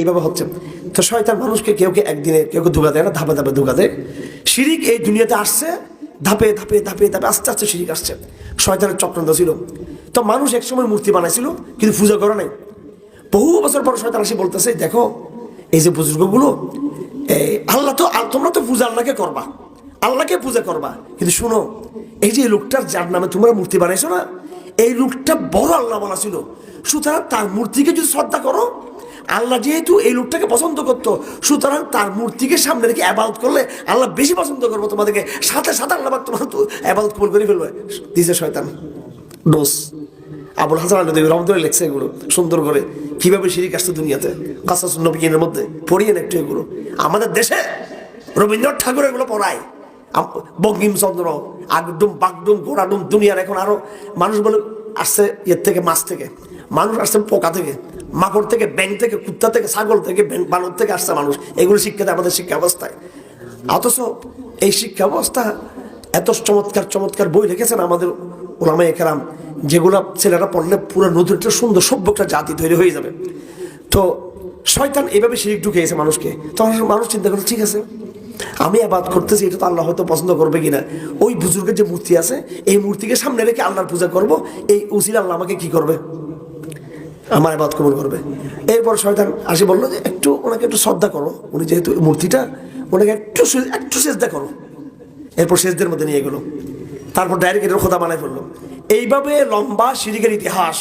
এইভাবে হচ্ছে। তো শয়তান মানুষকে কেউ কে একদিনে কেউ কেউ ধোকা দেয় না, ধাপে ধাপে ধোকা দেয়। শিরিক এই দুনিয়াতে আসছে, ধাপে ধাপে ধাপে ধাপে আস্তে আস্তে শিরিক আসছে। শয়তানের চক্রান্ত ছিল। তো মানুষ একসময় মূর্তি বানাইছিল, কিন্তু পূজা করে নাই। বহু বছর পর শয়তান আসি বলতেছে, দেখো, এই যে বুজুর্গগুলো, এই আল্লাহ তো তোমরা তো পূজা আল্লাহকে করবা। আল্লাহকে পূজা করবা। কিন্তু শোনো, এই যে লোকটার যার নামে তোমরা মূর্তি বানাইছো না, এই লোকটা বড় আল্লাহ বলা ছিল। সুতরাং তার মূর্তিকে যদি শ্রদ্ধা করো আল্লাহ যেহেতু এই লোকটাকে পছন্দ করতো, সুতরাং তার মূর্তিকে সামনে রেখে আবাদত করলে আল্লাহ বেশি পছন্দ করব তোমাদেরকে। সাথে সাথে আল্লাহ তোমার তো আবাদত কবুল করে ফেলবে। দিছে শয়তান। ডোস আবুল হাসান আলী দেবী রহমতুল্লাহ লেখছে এগুলো, সুন্দর করে। কীভাবে শিরিক আসছে দুনিয়াতে? কাসাস নবীনের মধ্যে। পড়িয়ে একটু এগুলো। আমাদের দেশে রবীন্দ্রনাথ ঠাকুর এগুলো পড়ায়। বঙ্কিমচন্দ্র আগডুম, বাগডুম, গোড়াডুম, দুনিয়ার এখন আরও মানুষ বলে আসছে ইয়ের থেকে, মাছ থেকে। মানুষ আসছে পোকা থেকে। মাকড় থেকে ব্যাং থেকে, কুত্তা থেকে, ছাগল থেকে বানর থেকে আসছে মানুষ। এগুলো শিক্ষাতে আমাদের শিক্ষা ব্যবস্থায়। অথচ এই শিক্ষা ব্যবস্থা এত চমৎকার চমৎকার বই লিখেছেন আমাদের ওলামা একরাম যেগুলো ছেলেরা পড়লে পুরো একটা সুন্দর সভ্য একটা জাতি তৈরি হয়ে যাবে। তো শয়তান এভাবে শিরিক ঢুকিয়েছে মানুষকে। তখন মানুষ চিন্তা করল ঠিক আছে, আমি আবাদ করতেছি, এটা তো আল্লাহ হয়তো পছন্দ করবে কিনা? ওই বুজুর্গের যে মূর্তি আছে, এই মূর্তিকে সামনে রেখে আল্লাহর পূজা করব, এই উসিল আল্লাহ আমাকে কি করবে? আমার আবাদ কবুল করবে। এরপর শয়তান আসে বলল যে, একটু ওনাকে একটু শ্রদ্ধা করো। উনি যেহেতু মূর্তিটা, ওনাকে একটু একটু সেজদা করো। এরপর সেজদের মধ্যে নিয়ে গেলো। তারপর ডাইরেক্ট এটার খোদা বানায় ফেলল। এইভাবে লম্বা সিরিকের ইতিহাস